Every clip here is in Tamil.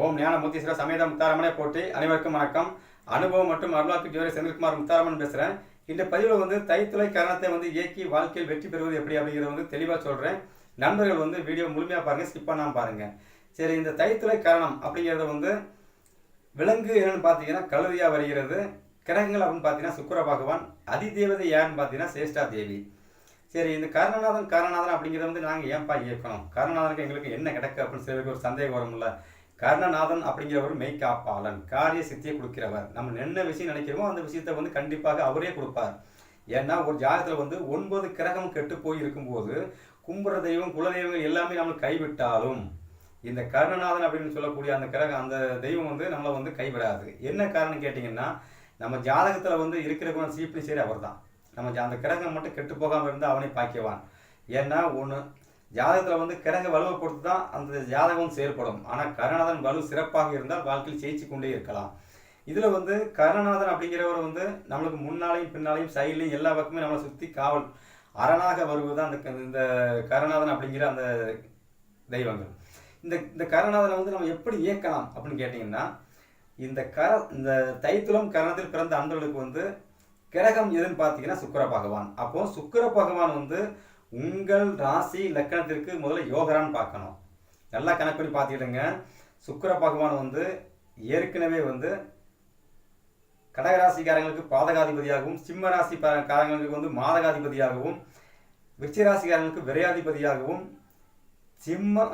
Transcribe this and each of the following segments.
ஓம் ஞான முத்தீஸ்வர சமேத முத்தாரமனை போட்டி அனைவருக்கும் வணக்கம். அனுபவம் மற்றும் அருளாக்கு ஜோரி செந்தில்குமார் முத்தாரமன் பேசுகிறேன் இந்த பதிவில் வந்து தைத்துளை கரணத்தை வந்து இயக்கி வாழ்க்கையில் வெற்றி பெறுவது எப்படி அப்படிங்கிறத வந்து தெளிவாக சொல்கிறேன் நண்பர்கள் வந்து வீடியோ முழுமையாக பாருங்கள் ஸ்கிப் பண்ணாமல் பாருங்கள் சரி இந்த தைத்துளை கரணம் அப்படிங்கிறது வந்து விலங்கு என்னன்னு பார்த்தீங்கன்னா கழுதியாக வருகிறது. கிரகங்கள் அப்படின்னு பார்த்தீங்கன்னா சுக்கிர பகவான் அதிதேவதை யாருன்னு பார்த்தீங்கன்னா சேஷ்டா தேவி. சரி இந்த கருணநாதன் கருணநாதன் அப்படிங்கிறத வந்து நாங்கள் ஏன்பா இயக்கணும்? கருணநாதனுக்கு எங்களுக்கு என்ன கிடக்கு அப்படின்னு சில பேருக்கு ஒரு சந்தேகம் வரும்ல. கருணநாதன் அப்படிங்கிறவர் மெய்காப்பாளன் காரிய சித்தியை கொடுக்கிறவர். நம்ம என்ன விஷயம் நினைக்கிறோமோ அந்த விஷயத்தை வந்து கண்டிப்பாக அவரே கொடுப்பார். ஏன்னா ஒரு ஜாதகத்தில் வந்து ஒன்பது கிரகம் கெட்டு போய் இருக்கும்போது கும்புற தெய்வம் குலதெய்வங்கள் எல்லாமே நம்ம கைவிட்டாலும் இந்த கருணநாதன் அப்படின்னு சொல்லக்கூடிய அந்த கிரகம் அந்த தெய்வம் வந்து நம்மளை வந்து கைவிடாது. என்ன காரணம் கேட்டிங்கன்னா நம்ம ஜாதகத்தில் வந்து இருக்கிற குணம் சீப்பினி சரி அவர் தான் நம்ம ஜா- அந்த கிரகம் மட்டும் கெட்டு போகாமல் இருந்தால் அவனை பாக்கியவான். ஏன்னா ஒன்று ஜாதகத்தில் வந்து கிரக வலுவை பொறுத்து தான் அந்த ஜாதகம் செயல்படும். ஆனால் கருணாதன் வலு சிறப்பாக இருந்தால் வாழ்க்கையில் ஜெயிச்சு கொண்டே இருக்கலாம். இதில் வந்து கருணாதன் அப்படிங்கிறவர் வந்து நம்மளுக்கு முன்னாலையும் பின்னாலையும் சைட்லையும் எல்லா பக்கமே நம்மளை சுற்றி காவல் அரணாக வருவது தான் அந்த க- இந்த கருணாதன் அப்படிங்கிற அந்த தெய்வங்கள். இந்த இந்த கருணாதனை வந்து நம்ம எப்படி இயக்கலாம் அப்படின்னு கேட்டிங்கன்னா இந்த கர இந்த தைத்துளம் கரணத்தில் பிறந்த அன்பர்களுக்கு வந்து கிரகம் எதுன்னு பார்த்தீங்கன்னா சுக்கர பகவான். அப்போ சுக்கர பகவான் வந்து உங்கள் ராசி லக்கணத்திற்கு முதல்ல யோகரான்னு பார்க்கணும். நல்லா கணக்கு பண்ணி பார்த்துக்கிடுங்க. சுக்கர பகவான் வந்து ஏற்கனவே வந்து கடகராசிக்காரங்களுக்கு பாதகாதிபதியாகவும் சிம்ம ராசி காரங்களுக்கு வந்து மாதகாதிபதியாகவும் விருச்சிராசிக்காரங்களுக்கு விரையாதிபதியாகவும் சிம்ம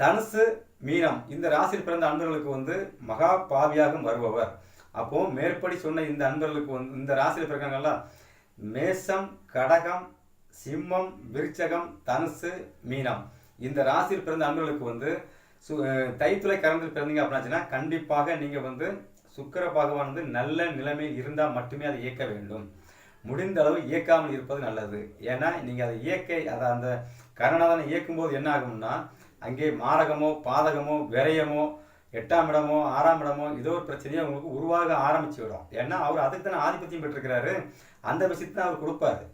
தனுசு மீனம் இந்த ராசியில் பிறந்த அன்பர்களுக்கு வந்து மகா பாவியாகவும் வருபவர். அப்போ மேற்படி சொன்ன இந்த அன்பர்களுக்கு வந்து இந்த ராசியில் பிறக்காங்கல்ல மேசம் கடகம் சிம்மம் விருச்சகம் தனுசு மீனம். இந்த ராசியில் பிறந்த அன்பர்களுக்கு வந்து சு தைத்துளை கரண்டில் பிறந்தீங்க அப்படின்னாச்சுன்னா கண்டிப்பாக நீங்கள் வந்து சுக்கிர பகவான் வந்து நல்ல நிலைமையில் இருந்தால் மட்டுமே அதை இயக்க வேண்டும். முடிந்த அளவு இயக்காமல் இருப்பது நல்லது. ஏன்னா நீங்கள் அதை இயக்க அதை அந்த கரணாதனை இயக்கும்போது என்ன ஆகும்னா அங்கே மாரகமோ பாதகமோ விரயமோ எட்டாம் இடமோ ஆறாம் இடமோ ஏதோ ஒரு பிரச்சனையோ உங்களுக்கு உருவாக ஆரம்பிச்சு விடும். ஏன்னா அவர் அதுக்கு தானே ஆதிபத்தியம் பெற்றிருக்கிறாரு. அந்த விஷயத்தை அவர் கொடுப்பாரு.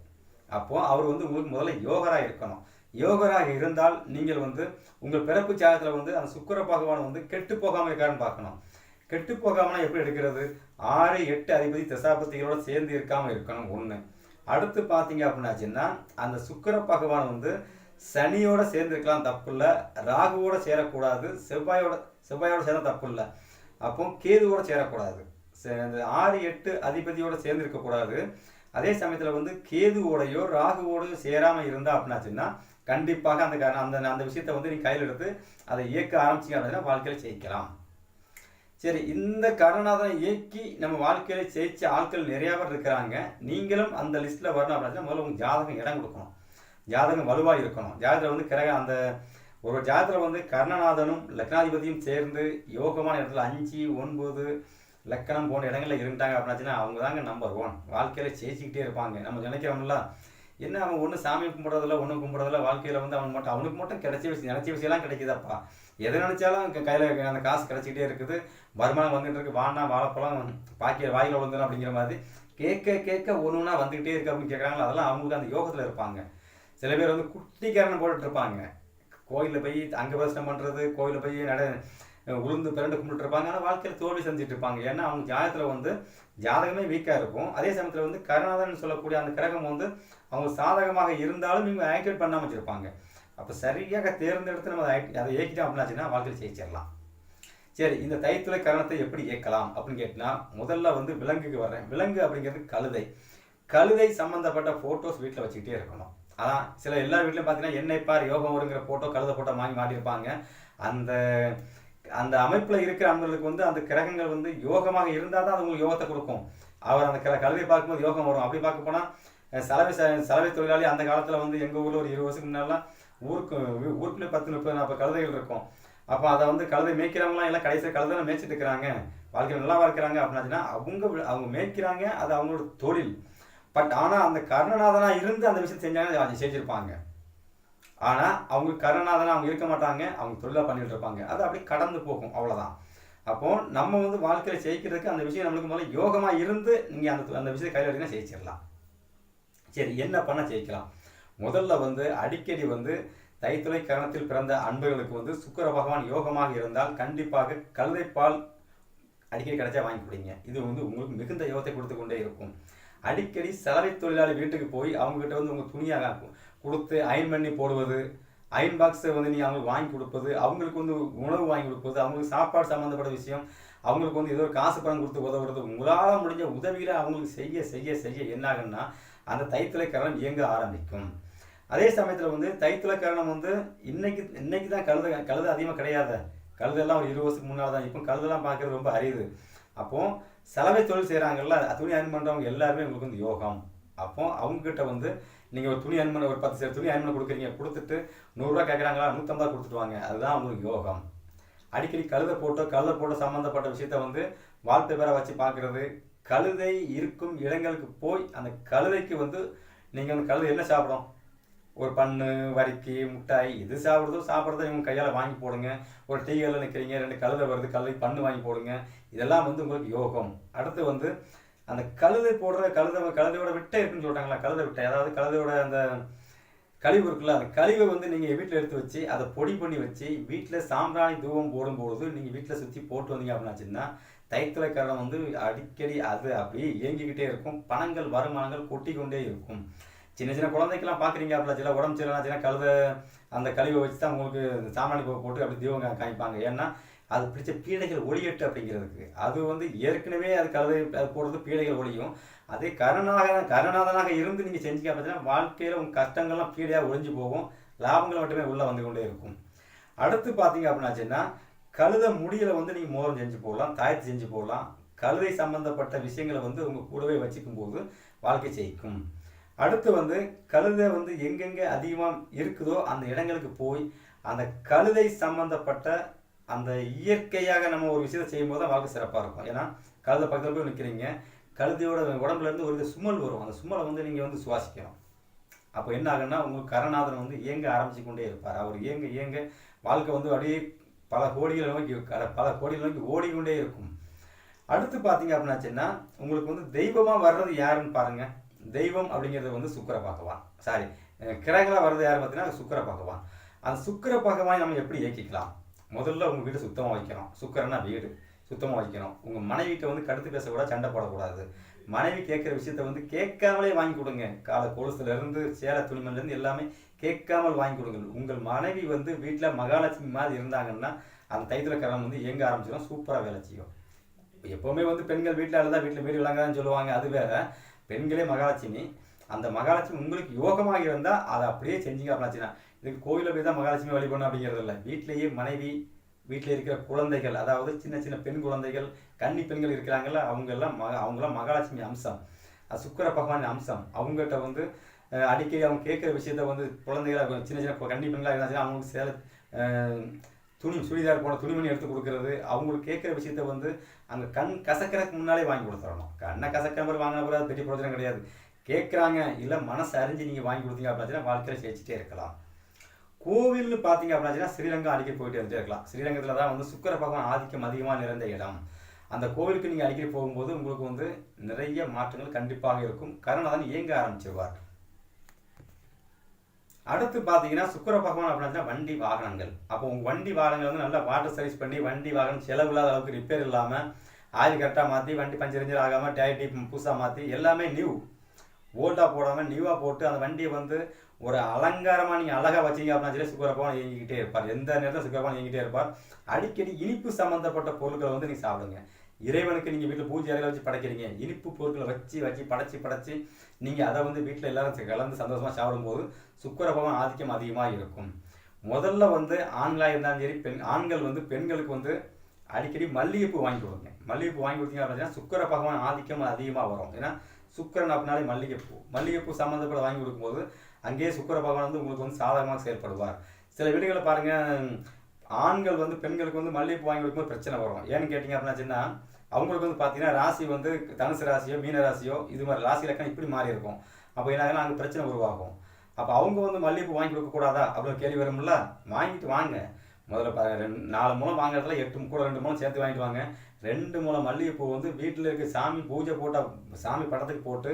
அப்போ அவர் வந்து உங்களுக்கு முதல்ல யோகராக இருக்கணும். யோகராக இருந்தால் நீங்கள் வந்து உங்கள் பிறப்பு ஜாதகத்தில் வந்து அந்த சுக்கர பகவான் வந்து கெட்டு போகாமல் இருக்காருன்னு பார்க்கணும். கெட்டு போகாமனா எப்படி எடுக்கிறது? ஆறு எட்டு அதிபதி தசாபதிகளோடு சேர்ந்து இருக்காமல் இருக்கணும் ஒன்று அடுத்து பார்த்தீங்க அப்படின்னாச்சுன்னா அந்த சுக்கர பகவான் வந்து சனியோட சேர்ந்திருக்கலாம் தப்பு இல்லை ராகுவோட சேரக்கூடாது. செவ்வாயோட செவ்வாயோட சேர தப்பு இல்லை அப்போ கேதுவோட சேரக்கூடாது. சே- ஆறு எட்டு அதிபதியோட சேர்ந்து இருக்கக்கூடாது அதே சமயத்தில் வந்து கேதுவோடையோ ராகுவோடையோ சேராமல் இருந்தா அப்படின்னாச்சுன்னா கண்டிப்பாக அந்த அந்த அந்த விஷயத்தை வந்து நீ கையில் எடுத்து அதை இயக்க ஆரம்பிச்சிங்க அப்படின்னா வாழ்க்கையில் ஜெயிக்கலாம். சரி இந்த கருணாதனை இயக்கி நம்ம வாழ்க்கையில ஜெயிச்ச ஆட்கள் நிறைய பேர் இருக்கிறாங்க. நீங்களும் அந்த லிஸ்ட்ல வரணும் அப்படின்னா முதல்ல உங்க ஜாதகம் இடம் கொடுக்கணும். ஜாதகம் வலுவாக இருக்கணும். ஜாதகத்தில் வந்து கிரக அந்த ஒரு ஜாதகத்தில் வந்து கர்ணநாதனும் லக்னாதிபதியும் சேர்ந்து யோகமான இடத்துல அஞ்சு ஒன்பது லக்கணம் போன இடங்களில் இருந்தாங்க அப்படின்னாச்சுன்னா அவங்க தாங்க நம்பர் ஒன் வாழ்க்கையில் ஜெயிச்சிக்கிட்டே இருப்பாங்க. நம்ம நினைக்கிறோம்ல என்ன அவன் ஒன்றும் சாமி கும்பிட்றதில்ல ஒன்றும் கும்பிட்றதில்ல வாழ்க்கையில் வந்து அவன் மட்டும் அவனுக்கு மட்டும் கிடைச்ச விஷயம் நினைச்ச விஷயம்லாம் கிடைக்குதாப்பா. எதை நினச்சாலும் கையில் அந்த காசு கிடைச்சிக்கிட்டே இருக்குது. வருமானம் வந்துட்டு இருக்கு. வானா வாழைப்பழம் பாக்கிய வாயில் விழுந்துடும் அப்படிங்கிற மாதிரி கேட்க கேட்க ஒன்று ஒன்றா வந்துகிட்டே இருக்கு அப்படின்னு கேட்குறாங்களோ அதெல்லாம் அவங்களுக்கு அந்த யோகத்தில் இருப்பாங்க. சில பேர் வந்து குட்டிக்காரன் போட்டுட்டு இருப்பாங்க. கோயிலில் போய் அங்கே பிரச்சனை பண்ணுறது கோயிலில் போய் நட உளுந்து பிறண்டு கும்பிட்டு இருப்பாங்க. ஆனால் வாழ்க்கையில் தோல்வி செஞ்சுட்டு இருப்பாங்க. ஏன்னா அவங்க ஜாதகத்தில் வந்து ஜாதகமே வீக்காக இருக்கும். அதே சமயத்தில் வந்து கருணாதன் சொல்லக்கூடிய அந்த கிரகம் வந்து அவங்க சாதகமாக இருந்தாலும் இவங்க ஆக்டிவேட் பண்ணாமல் வச்சுருப்பாங்க. அப்போ சரியாக தேர்ந்தெடுத்து நம்ம அதை அதை இயக்கிட்டோம் அப்படின்னாச்சுன்னா வாழ்க்கையில் ஜெயிச்சிடலாம். சரி இந்த தைத்துளை கரணத்தை எப்படி இயக்கலாம் அப்படின்னு கேட்டினா முதல்ல வந்து விலங்குக்கு வர்றேன். விலங்கு அப்படிங்கிறது கழுதை. கழுதை சம்மந்தப்பட்ட ஃபோட்டோஸ் வீட்டில் வச்சுக்கிட்டே இருக்கணும். அதான் சில எல்லா வீட்லையும் பார்த்தீங்கன்னா என்னை பார் யோகம் வருங்கிற ஃபோட்டோ கழுதை ஃபோட்டோ வாங்கி மாட்டியிருப்பாங்க. அந்த அந்த அமைப்பில் இருக்கிற அன்பர்களுக்கு வந்து அந்த கிரகங்கள் வந்து யோகமாக இருந்தால் தான் அது உங்களுக்கு யோகத்தை கொடுக்கும். அவர் அந்த கிர கழுதை பார்க்கும்போது யோகம் வரும். அப்படி பார்க்க போனால் சலவை ச- சலவை தொழிலாளி அந்த காலத்தில் வந்து எங்கள் ஊரில் ஒரு இருபது வருஷத்துக்கு முன்னாலாம் ஊருக்கு ஊருக்குள்ளே பத்து முப்பது நாற்பது கழுதைகள் இருக்கும். அப்போ அதை வந்து கழுதை மேய்க்கிறவங்களாம் எல்லாம் கடைசியில் கழுதை மேய்ச்சிட்டு இருக்கிறாங்க. வாழ்க்கையில் நல்லா இருக்கிறாங்க அப்படின்னாச்சுன்னா அவங்க அவங்க மேய்க்கிறாங்க. அது அவங்களோட தொழில். பட் ஆனால் அந்த கர்ணநாதனாக இருந்து அந்த விஷயம் செஞ்சாங்க செஞ்சுருப்பாங்க ஆனால் அவங்க கருணாதனா அவங்க இருக்க மாட்டாங்க அவங்க தொழிலாக பண்ணிட்டு இருப்பாங்க. அது அப்படியே கடந்து போகும் அவ்வளோதான் அப்போ நம்ம வந்து வாழ்க்கையில் ஜெயிக்கிறதுக்கு அந்த விஷயம் நம்மளுக்கு முதல்ல யோகமாக இருந்து நீங்கள் அந்த அந்த விஷயத்தை கையில் எடுத்தீங்கன்னா ஜெயிச்சிடலாம். சரி என்ன பண்ணால் ஜெயிக்கலாம்? முதல்ல வந்து அடிக்கடி வந்து தைத்துளை கரணத்தில் பிறந்த அன்பர்களுக்கு வந்து சுக்கர பகவான் யோகமாக இருந்தால் கண்டிப்பாக கழுதைப்பால் அடிக்கடி கிடைச்சா வாங்கி கொடுங்க. இது வந்து உங்களுக்கு மிகுந்த யோகத்தை கொடுத்து கொண்டே இருக்கும். அடிக்கடி சலவை தொழிலாளி வீட்டுக்கு போய் அவங்ககிட்ட வந்து உங்கள் துணியாக கொடுத்து அயன் பண்ணி போடுவது அயன் பாக்ஸை வந்து நீங்கள் அவங்களுக்கு வாங்கி கொடுப்பது அவங்களுக்கு வந்து உணவு வாங்கி கொடுப்பது அவங்களுக்கு சாப்பாடு சம்மந்தப்பட்ட விஷயம் அவங்களுக்கு வந்து ஏதோ ஒரு காசு பணம் கொடுத்து உதவுறது உங்களால் முடிஞ்ச உதவிகளை அவங்களுக்கு செய்ய செய்ய செய்ய என்னாகும்னா அந்த தைத்துளை கரணம் இயங்க ஆரம்பிக்கும். அதே சமயத்தில் வந்து தைத்துளை கரணம் வந்து இன்னைக்கு இன்னைக்கு தான் கழுத கழுத அதிகமாக கிடையாது கழுதெல்லாம் ஒரு இருபது வருஷத்துக்கு முன்னால் தான் இப்போ கழுதெல்லாம் பார்க்குறது ரொம்ப அரியுது அப்போ சலவை தொழில் செய்கிறாங்கல்ல துணி அயன் பண்ணுறவங்க எல்லாருமே உங்களுக்கு வந்து யோகம். அப்போ அவங்கக்கிட்ட வந்து நீங்கள் ஒரு துணி அயன் பண்ண ஒரு பத்து சேர் துணி அயன் பண்ண கொடுக்குறீங்க கொடுத்துட்டு நூறுரூவா கேட்குறாங்களா நூற்றம்பது கொடுத்துட்டு வாங்க. அதுதான் உங்களுக்கு யோகம். அடிக்கடி கழுதை போட்டோ கழுதை போட்டோ சம்மந்தப்பட்ட விஷயத்த வந்து வால்பேப்பரை வச்சு பார்க்குறது. கழுதை இருக்கும் இடங்களுக்கு போய் அந்த கழுதைக்கு வந்து நீங்கள் வந்து கழுதை என்ன சாப்பிடும்? ஒரு பண்ணு வரிக்கி முட்டாய் இது சாப்பிட்றதோ சாப்பிட்றதோ இவங்க கையால் வாங்கி போடுங்க. ஒரு டீ கடையில் நிற்கிறீங்க ரெண்டு கழுதை வருது கழுதை பண்ணு வாங்கி போடுங்க. இதெல்லாம் வந்து உங்களுக்கு யோகம். அடுத்து வந்து அந்த கழுதை போடுற கழுதை கழுதையோட விட்டை இருக்குன்னு சொல்கிறாங்களா கழுதை விட்டை. அதாவது கழுதையோட அந்த கழிவு இருக்குல்ல அந்த கழிவை வந்து நீங்கள் வீட்டில் எடுத்து வச்சு அதை பொடி பண்ணி வச்சு வீட்டில் சாம்பிராணி தூவம் போடும்போது நீங்கள் வீட்டில் சுற்றி போட்டு வந்தீங்க அப்படின்னாச்சுன்னா தைத்துளைக்காரன் வந்து அடிக்கடி அது அப்படியே இயங்கிக்கிட்டே இருக்கும். பணங்கள் வருமானங்கள் கொட்டி கொண்டே இருக்கும். சின்ன சின்ன குழந்தைக்கெல்லாம் பார்க்குறீங்க அப்படிலாம் சில உடம்பு சரியில்லைனா கழுத அந்த கழிவை வச்சு தான் உங்களுக்கு சாம்பிராணி போட்டு அப்படி தீபம் காமிப்பாங்க. ஏன்னா அது பிடிச்ச பீடைகள் ஒளியட்டு அப்படிங்கிறதுக்கு. அது வந்து ஏற்கனவே அது கழுதை அது போடுறது பீடைகள் ஒளியும். அதே கருணாக கருணாதனாக இருந்து நீங்கள் செஞ்சீங்க அப்படின்னா வாழ்க்கையில் உங்கள் கஷ்டங்கள்லாம் பீடையாக ஒழிஞ்சு போகும். லாபங்கள் மட்டுமே உள்ளே வந்து கொண்டே இருக்கும். அடுத்து பார்த்தீங்க அப்படின்னாச்சுன்னா கழுத முடியில் வந்து நீங்கள் மோரம் செஞ்சு போடலாம் தாயத்து செஞ்சு போடலாம். கழுதை சம்பந்தப்பட்ட விஷயங்களை வந்து உங்கள் கூடவே வச்சுக்கும் போது வாழ்க்கை ஜெயிக்கும். அடுத்து வந்து கழுதை வந்து எங்கெங்கே அதிகமாக இருக்குதோ அந்த இடங்களுக்கு போய் அந்த கழுதை சம்பந்தப்பட்ட அந்த இயற்கையாக நம்ம ஒரு விஷயத்தை செய்யும்போது தான் வாழ்க்கை சிறப்பாக இருக்கும். ஏன்னா கழுதை பக்கத்தில் போய் நிற்கிறீங்க கழுதையோட உடம்புலேருந்து ஒரு சுமல் வரும். அந்த சுமலை வந்து நீங்கள் வந்து சுவாசிக்கணும். அப்போ என்ன ஆகுன்னா உங்களுக்கு கரநாதன் வந்து இயங்க ஆரம்பிச்சு கொண்டே இருப்பார். அவர் இயங்க இயங்க வாழ்க்கை வந்து அப்படியே பல கோடிகள் நோக்கி கட- பல கோடிகள் நோக்கி ஓடிக்கொண்டே இருக்கும். அடுத்து பார்த்தீங்க அப்படின்னாச்சுன்னா உங்களுக்கு வந்து தெய்வமாக வர்றது யாருன்னு பாருங்கள் தெய்வம் அப்படிங்கிறது வந்து சுக்கர பகவான். சாரி கிரகங்களாக வர்றது யாருன்னு பார்த்தீங்கன்னா சுக்கர பகவான். அந்த சுக்கர பகவானை நம்ம எப்படி இயக்கிக்கலாம்? முதல்ல உங்கள் வீடு சுத்தமாக வைக்கணும். சுக்கரன்னா வீடு. சுத்தமாக வைக்கணும். உங்கள் மனைவிட்ட வந்து கடுத்து பேசக்கூடாது சண்டை போடக்கூடாது. மனைவி கேட்குற விஷயத்த வந்து கேட்காமலே வாங்கி கொடுங்க. காலை கொலுசுலேருந்து சேலை எல்லாமே கேட்காமல் வாங்கி கொடுங்க. உங்கள் மனைவி வந்து வீட்டில் மகாலட்சுமி மாதிரி இருந்தாங்கன்னா அந்த தைத்துல கரம் வந்து இயங்க ஆரம்பிச்சிடும். சூப்பராக வேலை செய்யும். எப்போவுமே வந்து பெண்கள் வீட்டில் அழுதா வீட்டில் வீடு விளங்காதுன்னு சொல்லுவாங்க. அது வேற. பெண்களே மகாலட்சுமி. அந்த மகாலட்சுமி உங்களுக்கு யோகமாக இருந்தால் அதை அப்படியே செஞ்சீங்க அப்படின்னாச்சுன்னா இதுக்கு கோயிலில் போய் தான் மகாலட்சுமி வழிபடணும் அப்படிங்கிறது இல்லை. வீட்டிலேயே மனைவி வீட்டில் இருக்கிற குழந்தைகள் அதாவது சின்ன சின்ன பெண் குழந்தைகள் கன்னி பெண்கள் இருக்கிறாங்கல்ல அவங்கெல்லாம் மக அவங்களாம் மகாலட்சுமி அம்சம். அது சுக்கர பகவானின் அம்சம். அவங்ககிட்ட வந்து அடிக்கடி அவங்க கேட்குற விஷயத்த வந்து குழந்தைகளாக சின்ன சின்ன கன்னி பெண்களாக இருந்தாச்சுன்னா அவங்களுக்கு சேலை துணி சுடிதார் போன துணிமணி எடுத்து கொடுக்கறது அவங்களுக்கு கேட்குற விஷயத்த வந்து அங்கே கண் கசக்கிறதுக்கு முன்னாலே வாங்கி கொடுத்துடணும் கண்ணை கசக்கிற மாதிரி வாங்கின கூட பெரிய பிரச்சனை கிடையாது. கேட்குறாங்க இல்லை மனசு அறிஞ்சு நீங்கள் வாங்கி கொடுத்தீங்க அப்படின்னா வாழ்க்கையில் ஜெயிச்சிட்டே இருக்கலாம். கோவில்னு பார்த்தீங்க அப்படின்னா ஸ்ரீரங்கம் அடிக்கடி போயிட்டு இருந்துட்டே இருக்கலாம். ஸ்ரீரங்கத்தில் தான் வந்து சுக்கர பகவான் ஆதிக்கம் அதிகமாக நிறைந்த இடம். அந்த கோவிலுக்கு நீங்கள் அடிக்கடி போகும்போது உங்களுக்கு வந்து நிறைய மாற்றங்கள் கண்டிப்பாக இருக்கும். கருணாதன் இயங்க ஆரம்பிச்சிருவார். அடுத்து பார்த்தீங்கன்னா சுக்கர பகவான் அப்படின்னா வண்டி வாகனங்கள். அப்போ உங்கள் வண்டி வாகனங்கள் வந்து நல்லா வாட்டர் சர்வீஸ் பண்ணி வண்டி வாகனம் செலவு இல்லாத அளவுக்கு ரிப்பேர் இல்லாமல் ஆயில் கரெக்டாக மாற்றி வண்டி பஞ்சரிஞ்சர் ஆகாமல் டயர் டீப் புதுசாக மாற்றி எல்லாமே நியூ ஓல்டாக போடாமல் நியூவாக போட்டு அந்த வண்டியை வந்து ஒரு அலங்காரமாக நீங்கள் அழகாக வச்சீங்க அப்படின்னா சொல்லி சுக்கரப்பான் இயங்கிக்கிட்டே இருப்பார். எந்த நேரத்தில் சுக்கரப்பான் இயங்கிட்டே இருப்பார்? அடிக்கடி இனிப்பு சம்மந்தப்பட்ட பொருட்களை வந்து நீங்கள் சாப்பிடுங்க. இறைவனுக்கு நீங்கள் வீட்டில் பூஜை அறையில் வச்சு படைக்கிறீங்க. இனிப்பு பொருட்களை வச்சு வச்சு படைச்சி படைச்சி நீங்கள் அதை வந்து வீட்டில் எல்லாரும் கலந்து சந்தோஷமாக சாப்பிடும்போது சுக்கிர ஆதிக்கம் அதிகமாக இருக்கும். முதல்ல வந்து ஆண்களாக இருந்தாலும் சரி பெண் ஆண்கள் வந்து பெண்களுக்கு வந்து அடிக்கடி மல்லிகைப்பூ வாங்கி கொடுங்க. மல்லிகைப்பூ வாங்கி கொடுத்தீங்க அப்படின்னா சுக்கர பகவான் ஆதிக்கம் அதிகமாக வரும். ஏன்னா சுக்கரன் அப்படின்னாலே மல்லிகைப்பூ. மல்லிகைப்பூ சம்மந்தப்பட்ட வாங்கி கொடுக்கும்போது அங்கேயே சுக்கர பகவான் வந்து உங்களுக்கு வந்து சாதகமாக செயல்படுவார். சில வீடுகளை பாருங்கள் ஆண்கள் வந்து பெண்களுக்கு வந்து மல்லிகைப்பூ வாங்கி கொடுக்கும்போது பிரச்சனை வரும். ஏன்னு கேட்டிங்க அப்படின்னாச்சுன்னா அவங்களுக்கு வந்து பார்த்தீங்கன்னா ராசி வந்து தனுசு ராசியோ மீன ராசியோ இது மாதிரி ராசி இலக்கணம் இப்படி மாறி இருக்கும். அப்போ என்ன அங்கே பிரச்சனை உருவாகும். அப்போ அவங்க வந்து மல்லிகைப்பூ வாங்கி கொடுக்கக்கூடாதா? அப்படின்னு கேள்வி வரும்ல. வாங்கிட்டு வாங்க. முதல்ல ரெண்டு நாலு மூலம் வாங்குறதுல எட்டு கூட ரெண்டு மூலம் சேர்த்து வாங்கிட்டு வாங்க ரெண்டு மூலம் மல்லிகைப்பூ வந்து வீட்டில் இருக்க சாமி பூஜை போட்டால் சாமி படத்துக்கு போட்டு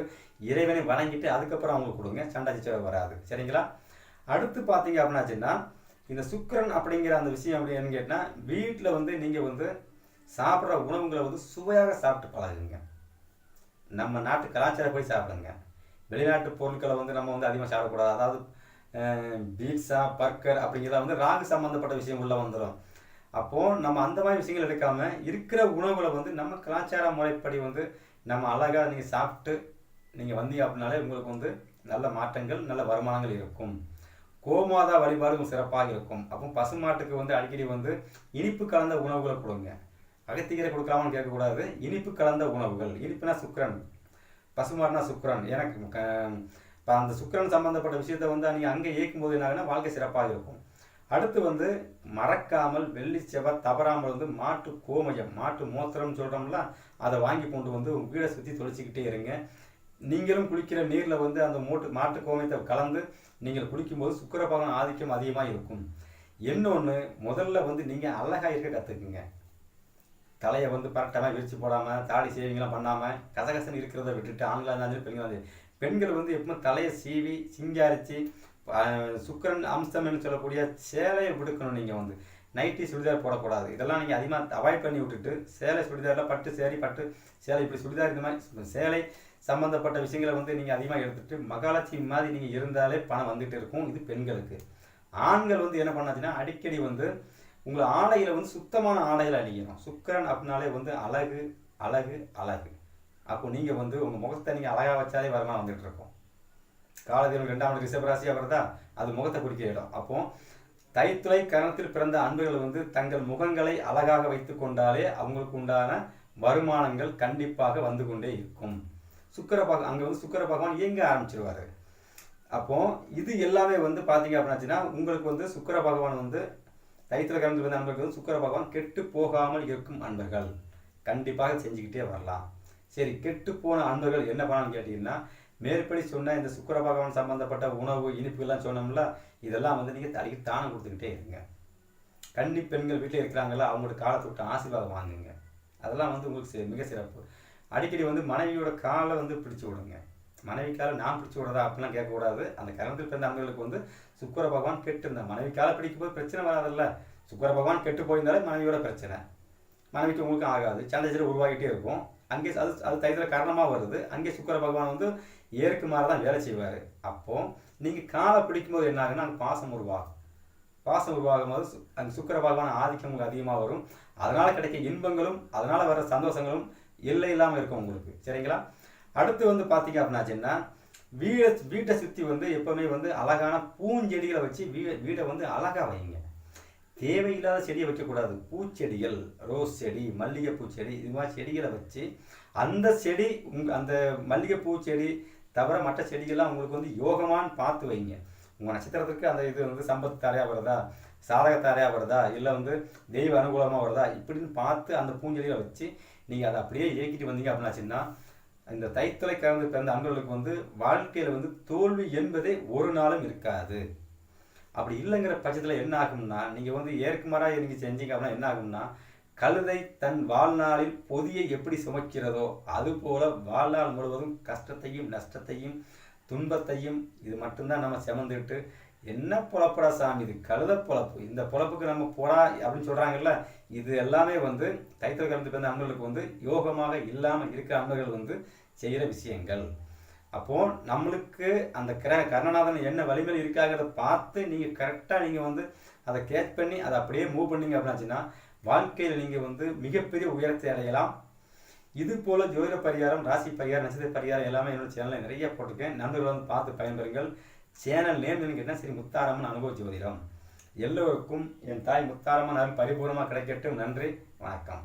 இறைவனை வணங்கிட்டு அதுக்கப்புறம் அவங்களுக்கு கொடுங்க. சண்டை சிச்சை வராது. சரிங்களா? அடுத்து பார்த்தீங்க அப்படின்னாச்சுன்னா இந்த சுக்கிரன் அப்படிங்கிற அந்த விஷயம் அப்படின்னு கேட்டால் வீட்டில் வந்து நீங்கள் வந்து சாப்பிட்ற உணவுகளை வந்து சுவையாக சாப்பிட்டு பழகுங்க. நம்ம நாட்டு கலாச்சாரப்படி சாப்பிடுங்க. வெளிநாட்டு பொருட்களை வந்து நம்ம வந்து அதிகமாக சாப்பிடக்கூடாது. அதாவது பீட்சா பர்கர் அப்படிங்கிறத வந்து ராகு சம்மந்தப்பட்ட விஷயம் உள்ளே வந்துடும் அப்போது நம்ம அந்த மாதிரி விஷயங்கள் எடுக்காமல் இருக்கிற உணவுகளை வந்து நம்ம கலாச்சார முறைப்படி வந்து நம்ம அழகாக நீங்கள் சாப்பிட்டு நீங்கள் வந்தீங்க அப்படின்னாலே உங்களுக்கு வந்து நல்ல மாற்றங்கள் நல்ல வருமானங்கள் இருக்கும். கோமாதா வழிபாடு சிறப்பாக இருக்கும். அப்போ பசுமாட்டுக்கு வந்து அடிக்கடி வந்து இனிப்பு கலந்த உணவுகளை கொடுங்க. அகத்திக்கீரை கொடுக்கலாமான்னு கேட்கக்கூடாது. இனிப்பு கலந்த உணவுகள். இனிப்புனா சுக்கரன். பசுமாடுனா சுக்கரன். எனக்கு இப்போ அந்த சுக்கரன் சம்மந்தப்பட்ட விஷயத்தை வந்து நீங்கள் அங்கே இயக்கும் போது என்ன வாழ்க்கை சிறப்பாக இருக்கும். அடுத்து வந்து மறக்காமல் வெள்ளி செவ்வாய் தவறாமல் வந்து மாட்டு கோமயம் மாட்டு மோத்திரம் சொல்கிறோம்ல அதை வாங்கி கொண்டு வந்து உங்கள் வீடை சுற்றி தொலைச்சிக்கிட்டே இருங்க. நீங்களும் குளிக்கிற நீரில் வந்து அந்த மூட்டு மாட்டு கோமயத்தை கலந்து நீங்கள் குளிக்கும்போது சுக்கர பகவான் ஆதிக்கம் அதிகமாக இருக்கும். இன்னொன்று முதல்ல வந்து நீங்கள் அழகாக இருக்க கற்றுக்குங்க தலையை வந்து பரட்டமாக விரிச்சு போடாமல் தாடி சேவிங்லாம் பண்ணாமல் கசகசன்னு இருக்கிறத விட்டுட்டு ஆண்களாக இருந்தாலும் பெண்களாக பெண்கள் வந்து எப்பவுமே தலையை சீவி சிங்காரிச்சு சுக்கரன் அம்சம்னு சொல்லக்கூடிய சேலையை விடுக்கணும் நீங்கள் வந்து. நைட்டி சுடிதார் போடக்கூடாது. இதெல்லாம் நீங்கள் அதிகமாக அவாய்ட் பண்ணி விட்டுட்டு சேலை சுடிதாரில் பட்டு சேரி பட்டு சேலை இப்படி சுடிதார் இந்த மாதிரி சேலை சம்மந்தப்பட்ட விஷயங்களை வந்து நீங்கள் அதிகமாக எடுத்துகிட்டு மகாலட்சுமி மாதிரி நீங்கள் இருந்தாலே பணம் வந்துட்டு இருக்கும். இது பெண்களுக்கு. ஆண்கள் வந்து என்ன பண்ணாச்சுன்னா அடிக்கடி வந்து உங்களை ஆடையில் வந்து சுத்தமான ஆடையில் அணிக்கணும் சுக்கரன் அப்படின்னாலே வந்து அழகு அழகு அழகு. அப்போ நீங்கள் வந்து உங்கள் முகத்தை நீங்கள் அழகாக வச்சாலே வருமானம் வந்துட்டு இருக்கும் காலதேவன் ரெண்டாவது ரிஷபராசியாக வருதா அது முகத்தை குறிக்க இடம். அப்போ தைத்துளை கரணத்தில் பிறந்த அன்புகள் வந்து தங்கள் முகங்களை அழகாக வைத்து கொண்டாலே அவங்களுக்கு உண்டான வருமானங்கள் கண்டிப்பாக வந்து கொண்டே இருக்கும். சுக்கர பகவான் அங்கே வந்து சுக்கர பகவான் இயங்க ஆரம்பிச்சிருவார். அப்போ இது எல்லாமே வந்து பார்த்தீங்க அப்படின்னாச்சுன்னா உங்களுக்கு வந்து சுக்கர பகவான் வந்து தைத்துல கலந்து வந்த அன்பர்கள் வந்து சுக்கர பகவான் கெட்டு போகாமல் இருக்கும் அன்பர்கள். கண்டிப்பாக செஞ்சுக்கிட்டே வரலாம். சரி கெட்டு போன அன்பர்கள் என்ன பண்ணான்னு கேட்டீங்கன்னா மேற்படி சொன்ன இந்த சுக்கர பகவான் சம்பந்தப்பட்ட உணவு இனிப்புகள்லாம் சொன்னோம்ல இதெல்லாம் வந்து நீங்கள் தடிக்கு தானம் கொடுத்துக்கிட்டே இருங்க. கன்னி பெண்கள் வீட்டில் இருக்கிறாங்களா அவங்களோட காலத்தை விட்டு ஆசீர்வாதம் வாங்குங்க. அதெல்லாம் வந்து உங்களுக்கு மிக சிறப்பு. அடிக்கடி வந்து மனைவியோட காலை வந்து பிடிச்சி விடுங்க. மனைவிக்கால நான் பிடிச்சி விடுறதா அப்படிலாம் கேட்கக்கூடாது. அந்த கரண்டில் பிறந்த அன்பர்களுக்கு வந்து சுக்கர பகவான் கெட்டு இருந்தா மனைவிக்கால பிடிக்கும் போது பிரச்சனை வராதுல்ல. சுக்கர பகவான் கெட்டு போயிருந்தாலே மனைவியோட பிரச்சனை. மனைவிக்கு உங்களுக்கும் ஆகாது. சண்டை சண்டை உருவாகிட்டே இருக்கும். அங்கே அது அது தைத்துல காரணமாக வருது. அங்கே சுக்கர பகவான் வந்து ஏற்கு தான் வேலை செய்வார். அப்போது நீங்கள் காலை பிடிக்கும்போது என்ன ஆகுன்னா அங்கே பாசம் உருவாகும். பாசம் உருவாகும் போது அந்த சுக்கர பகவான் ஆதிக்கம் உங்களுக்கு அதிகமாக வரும். அதனால் கிடைக்க இன்பங்களும் அதனால் வர சந்தோஷங்களும் எல்லை இல்லாமல் இருக்கும் உங்களுக்கு. சரிங்களா? அடுத்து வந்து பார்த்தீங்க அப்படின்னாச்சுன்னா வீடை வீட்டை சுற்றி வந்து எப்போவுமே வந்து அழகான பூஞ்செடிகளை வச்சு வீ வீடை வந்து அழகாக வைங்க தேவையில்லாத செடியை வைக்கக்கூடாது. பூச்செடிகள் ரோஸ் செடி மல்லிகைப்பூ செடி இது மாதிரி செடிகளை வச்சு அந்த செடி உங் அந்த மல்லிகைப்பூ செடி தவிர மற்ற செடிகள்லாம் உங்களுக்கு வந்து யோகமானு பார்த்து வைங்க. உங்கள் நட்சத்திரத்துக்கு அந்த இது வந்து சம்பத்து தாரையாக வருதா? சாதகத்தாரையாக வருதா? இல்லை வந்து தெய்வ அனுகூலமாக வருதா? இப்படின்னு பார்த்து அந்த பூஞ்செடிகளை வச்சு நீங்கள் அதை அப்படியே இயக்கிட்டு வந்தீங்க அப்படின்னாச்சுன்னா இந்த தைத்தலை கலந்து பிறந்த அன்பர்களுக்கு வந்து வாழ்க்கையில் வந்து தோல்வி என்பதே ஒரு நாளும் இருக்காது. அப்படி இல்லைங்கிற பட்சத்தில் என்ன ஆகும்னா நீங்கள் வந்து ஏற்குமாராக நீங்கள் செஞ்சீங்க அப்படின்னா என்ன ஆகும்னா கழுதை தன் வாழ்நாளில் பொதியை எப்படி சுமக்கிறதோ அதுபோல வாழ்நாள் முழுவதும் கஷ்டத்தையும் நஷ்டத்தையும் துன்பத்தையும் இது மட்டும்தான் நம்ம சுமந்துட்டு என்ன பொழப்படா சாமி இது? கழுத பொழப்பு இந்த பொழப்புக்கு நம்ம போடா அப்படின்னு சொல்கிறாங்கல்ல இது எல்லாமே வந்து தைத்திர கலந்து பிறந்த அம்மர்களுக்கு வந்து யோகமாக இல்லாமல் இருக்கிற அம்மர்கள் வந்து செய்கிற விஷயங்கள். அப்போது நம்மளுக்கு அந்த கிர கருணநாதன் என்ன வலிமையில் இருக்காங்கிறத பார்த்து நீங்கள் கரெக்டாக நீங்கள் வந்து அதை கேட்ச் பண்ணி அதை அப்படியே மூவ் பண்ணீங்க அப்படின்னாச்சுன்னா வாழ்க்கையில் நீங்கள் வந்து மிகப்பெரிய உயரத்தை அடையலாம். இது போல் ஜோதிட பரிகாரம் ராசி பரிகாரம் நட்சத்திர பரிகாரம் எல்லாமே என்னோட சேனலில் நிறைய போட்டிருக்கேன். நண்பர்கள் வந்து பார்த்து பயன்பெறுங்கள். சேனல் நேம் கேட்டால் சரி முத்தாரம்மன் அனுபவ ஜோதிடம். எல்லோருக்கும் என் தாய் முத்தாரம்மன் அருள் பரிபூர்ணமாக கிடைக்கட்டும். நன்றி. வணக்கம்.